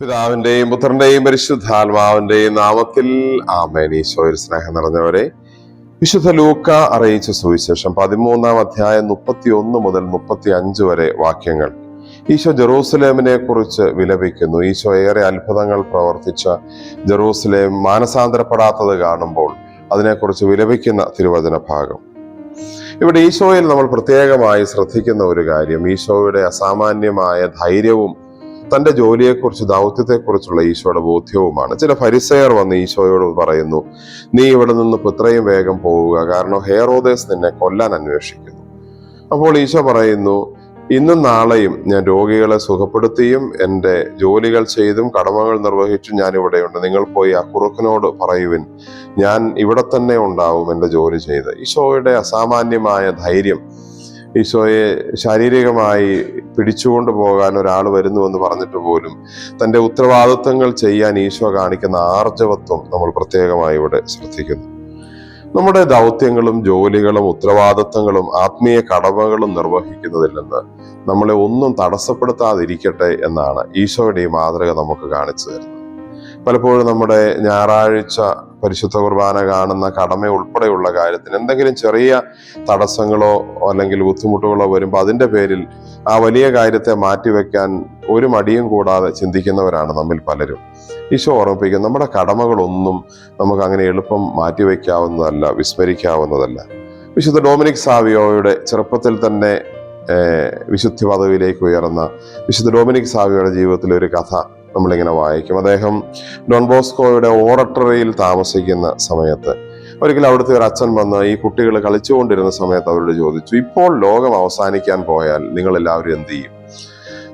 പിതാവിന്റെയും പുത്രന്റെയും പരിശുദ്ധാത്മാവിന്റെയും നാമത്തിൽ ആമേൻ. ഈശോയിൽ സ്നേഹം നിറഞ്ഞവരെ വിശുദ്ധ ലൂക്ക അറിയിച്ച സുവിശേഷം പതിമൂന്നാം അധ്യായം മുപ്പത്തി ഒന്ന് മുതൽ മുപ്പത്തി അഞ്ച് വരെ വാക്യങ്ങൾ. ഈശോ ജെറൂസലേമിനെ കുറിച്ച് വിലപിക്കുന്നു. ഈശോ ഏറെ അത്ഭുതങ്ങൾ പ്രവർത്തിച്ച ജെറൂസലേം മാനസാന്തരപ്പെടാത്തത് കാണുമ്പോൾ അതിനെക്കുറിച്ച് വിലപിക്കുന്ന തിരുവചന ഭാഗം. ഇവിടെ ഈശോയിൽ നമ്മൾ പ്രത്യേകമായി ശ്രദ്ധിക്കുന്ന ഒരു കാര്യം ഈശോയുടെ അസാമാന്യമായ ധൈര്യവും തന്റെ ജോലിയെക്കുറിച്ച് ദൗത്യത്തെക്കുറിച്ചുള്ള ഈശോയുടെ ബോധ്യവുമാണ്. ചില ഫരിസയർ വന്ന് ഈശോയോട് പറയുന്നു നീ ഇവിടെ നിന്ന് ഇത്രയും വേഗം പോവുക. കാരണം ഹെയറോദേസ് നിന്നെ കൊല്ലാൻ അന്വേഷിക്കുന്നു. അപ്പോൾ ഈശോ പറയുന്നു ഇന്നും നാളെയും ഞാൻ രോഗികളെ സുഖപ്പെടുത്തിയും എന്റെ ജോലികൾ ചെയ്തും കടമകൾ നിർവഹിച്ചും ഞാൻ ഇവിടെയുണ്ട്. നിങ്ങൾ പോയി ആ കുറുക്കനോട് പറയുവിൻ ഞാൻ ഇവിടെ തന്നെ ഉണ്ടാവും എന്റെ ജോലി ചെയ്ത്. ഈശോയുടെ അസാമാന്യമായ ധൈര്യം ഈശോയെ ശാരീരികമായി പിടിച്ചുകൊണ്ട് പോകാൻ ഒരാൾ വരുന്നുവെന്ന് പറഞ്ഞിട്ട് പോലും തന്റെ ഉത്തരവാദിത്വങ്ങൾ ചെയ്യാൻ ഈശോ കാണിക്കുന്ന ആർജവത്വം നമ്മൾ പ്രത്യേകമായി ഇവിടെ ശ്രദ്ധിക്കുന്നു. നമ്മുടെ ദൗത്യങ്ങളും ജോലികളും ഉത്തരവാദിത്തങ്ങളും ആത്മീയ കടമകളും നിർവഹിക്കുന്നതില്ലെന്ന് നമ്മളെ ഒന്നും തടസ്സപ്പെടുത്താതിരിക്കട്ടെ എന്നാണ് ഈശോയുടെ ഈ മാതൃക നമുക്ക് കാണിച്ചു തരുന്നത്. പലപ്പോഴും നമ്മുടെ ഞായറാഴ്ച പരിശുദ്ധ കുർബാന കാണുന്ന കടമ ഉൾപ്പെടെയുള്ള കാര്യത്തിന് എന്തെങ്കിലും ചെറിയ തടസ്സങ്ങളോ അല്ലെങ്കിൽ ബുദ്ധിമുട്ടുകളോ വരുമ്പോൾ അതിന്റെ പേരിൽ ആ വലിയ കാര്യത്തെ മാറ്റിവെക്കാൻ ഒരു മടിയും കൂടാതെ ചിന്തിക്കുന്നവരാണ് നമ്മിൽ പലരും. ഈശോ ഓർമ്മിപ്പിക്കും നമ്മുടെ കടമകളൊന്നും നമുക്ക് അങ്ങനെ എളുപ്പം മാറ്റിവെക്കാവുന്നതല്ല വിസ്മരിക്കാവുന്നതല്ല. വിശുദ്ധ ഡൊമിനിക് സാവിയോയുടെ ചെറുപ്പത്തിൽ തന്നെ വിശുദ്ധി പദവിയിലേക്ക് ഉയർന്ന വിശുദ്ധ ഡൊമിനിക് സാവിയോയുടെ ജീവിതത്തിലെ ഒരു കഥ നമ്മളിങ്ങനെ വായിക്കും. അദ്ദേഹം ഡോൺ ബോസ്കോയുടെ ഓറട്ടറിയിൽ താമസിക്കുന്ന സമയത്ത് ഒരിക്കൽ അവിടുത്തെ ഒരു അച്ഛൻ വന്ന് ഈ കുട്ടികൾ കളിച്ചുകൊണ്ടിരുന്ന സമയത്ത് അവരോട് ചോദിച്ചു ഇപ്പോൾ ലോകം അവസാനിക്കാൻ പോയാൽ നിങ്ങൾ എല്ലാവരും എന്ത് ചെയ്യും?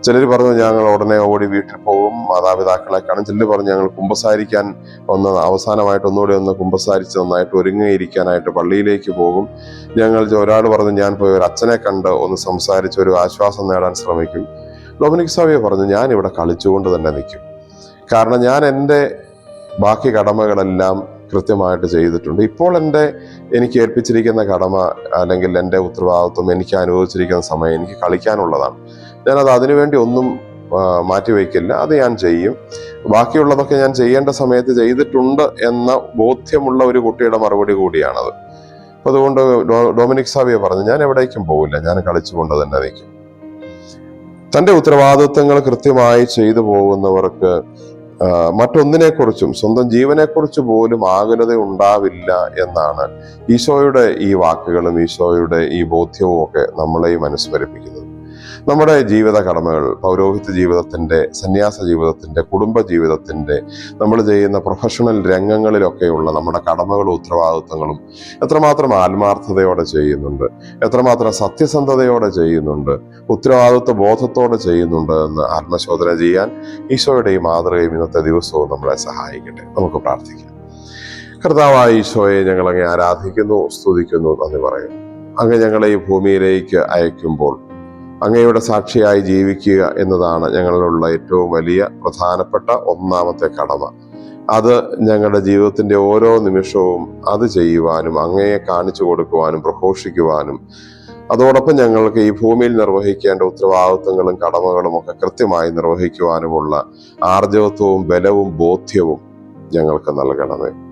ചിലർ പറഞ്ഞു ഞങ്ങൾ ഉടനെ ഓടി വീട്ടിൽ പോകും മാതാപിതാക്കളെ കാണും. ചിലർ പറഞ്ഞു ഞങ്ങൾ കുമ്പസാരിക്കാൻ ഒന്ന് അവസാനമായിട്ട് ഒന്നുകൂടി ഒന്ന് കുമ്പസാരിച്ച് നന്നായിട്ട് ഒരുങ്ങിയിരിക്കാനായിട്ട് പള്ളിയിലേക്ക് പോകും. ഞങ്ങൾ ഒരാൾ പറഞ്ഞു ഞാൻ പോയി ഒരു അച്ഛനെ കണ്ട് ഒന്ന് സംസാരിച്ച് ഒരു ആശ്വാസം നേടാൻ ശ്രമിക്കും. ഡൊമിനിക് സാവിയ പറഞ്ഞു ഞാൻ ഇവിടെ കളിച്ചുകൊണ്ട് തന്നെ നിൽക്കും. കാരണം ഞാൻ എന്റെ ബാക്കി കടമകളെല്ലാം കൃത്യമായിട്ട് ചെയ്തിട്ടുണ്ട്. ഇപ്പോൾ എന്റെ എനിക്ക് ഏൽപ്പിച്ചിരിക്കുന്ന കടമ അല്ലെങ്കിൽ എന്റെ ഉത്തരവാദിത്വം എനിക്ക് അനുഭവിച്ചിരിക്കുന്ന സമയം എനിക്ക് കളിക്കാനുള്ളതാണ്. ഞാനത് അതിനുവേണ്ടി ഒന്നും മാറ്റി മാറ്റിവെക്കില്ല. അത് ഞാൻ ചെയ്യും. ബാക്കിയുള്ളതൊക്കെ ഞാൻ ചെയ്യേണ്ട സമയത്ത് ചെയ്തിട്ടുണ്ട് എന്ന ബോധ്യമുള്ള ഒരു കുട്ടിയുടെ മറുപടി കൂടിയാണത്. അതുകൊണ്ട് ഡൊമിനിക് സാവിയ പറഞ്ഞു ഞാൻ എവിടേക്കും പോകില്ല ഞാൻ കളിച്ചുകൊണ്ട് തന്നെ നിൽക്കും. തന്റെ ഉത്തരവാദിത്വങ്ങൾ കൃത്യമായി ചെയ്തു പോകുന്നവർക്ക് മറ്റൊന്നിനെക്കുറിച്ചും സ്വന്തം ജീവനെക്കുറിച്ച് പോലും ആകുലത ഉണ്ടാവില്ല എന്നാണ് ഈശോയുടെ ഈ വാക്കുകളും ഈശോയുടെ ഈ ബോധ്യവും ഒക്കെ നമ്മളെയും അനുസ്മരിപ്പിക്കുന്നത് നമ്മുടെ ജീവിത കടമകൾ പൗരോഹിത്യ ജീവിതത്തിന്റെ സന്യാസ ജീവിതത്തിന്റെ കുടുംബ ജീവിതത്തിന്റെ നമ്മൾ ചെയ്യുന്ന പ്രൊഫഷണൽ രംഗങ്ങളിലൊക്കെയുള്ള നമ്മുടെ കടമകളും ഉത്തരവാദിത്വങ്ങളും എത്രമാത്രം ആത്മാർത്ഥതയോടെ ചെയ്യുന്നുണ്ട് എത്രമാത്രം സത്യസന്ധതയോടെ ചെയ്യുന്നുണ്ട് ഉത്തരവാദിത്വ ബോധത്തോടെ ചെയ്യുന്നുണ്ട് എന്ന് ആത്മശോധന ചെയ്യാൻ ഈശോയുടെ ഈ മാതൃകയും ഇന്നത്തെ ദിവസവും നമ്മളെ സഹായിക്കട്ടെ. നമുക്ക് പ്രാർത്ഥിക്കാം. കർത്താവായ ഈശോയെ ഞങ്ങൾ അങ്ങേ ആരാധിക്കുന്നു സ്തുതിക്കുന്നു നന്ദി പറയുന്നു. അങ്ങ് ഞങ്ങളെ ഈ ഭൂമിയിലേക്ക് അയക്കുമ്പോൾ അങ്ങയുടെ സാക്ഷിയായി ജീവിക്കുക എന്നതാണ് ഞങ്ങളിലുള്ള ഏറ്റവും വലിയ പ്രധാനപ്പെട്ട ഒന്നാമത്തെ കടമ. അത് ഞങ്ങളുടെ ജീവിതത്തിന്റെ ഓരോ നിമിഷവും അത് ചെയ്യുവാനും അങ്ങയെ കാണിച്ചു കൊടുക്കുവാനും പ്രഘോഷിക്കുവാനും. അതോടൊപ്പം ഞങ്ങൾക്ക് ഈ ഭൂമിയിൽ നിർവഹിക്കേണ്ട ഉത്തരവാദിത്വങ്ങളും കടമകളും ഒക്കെ കൃത്യമായി നിർവഹിക്കുവാനുമുള്ള ആർജവത്വവും ബലവും ബോധ്യവും ഞങ്ങൾക്ക് നൽകണമേ.